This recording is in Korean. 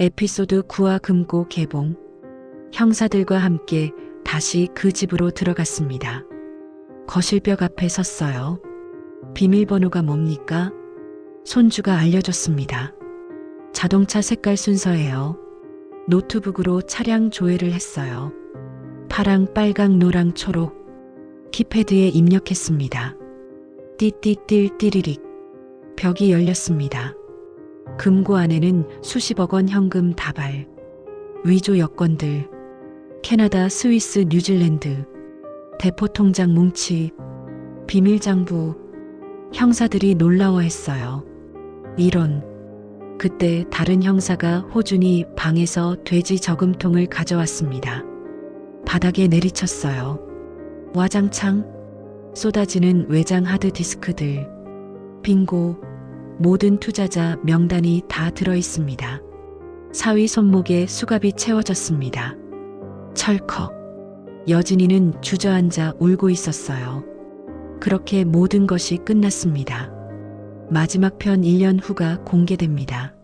에피소드 9화 금고 개봉. 형사들과 함께 다시 그 집으로 들어갔습니다. 거실벽 앞에 섰어요. 비밀번호가 뭡니까? 손주가 알려줬습니다. 자동차 색깔 순서예요. 노트북으로 차량 조회를 했어요. 파랑, 빨강, 노랑, 초록. 키패드에 입력했습니다. 띠띠띠 띠리릭. 벽이 열렸습니다. 금고 안에는 수십억 원 현금 다발, 위조 여권들, 캐나다, 스위스, 뉴질랜드, 대포 통장 뭉치, 비밀 장부, 형사들이 놀라워했어요. 이런. 그때 다른 형사가 호준이 방에서 돼지 저금통을 가져왔습니다. 바닥에 내리쳤어요. 와장창, 쏟아지는 외장 하드 디스크들, 빙고, 모든 투자자 명단이 다 들어 있습니다. 사위 손목에 수갑이 채워졌습니다. 철컥. 여진이는 주저앉아 울고 있었어요. 그렇게 모든 것이 끝났습니다. 마지막 편 1년 후가 공개됩니다.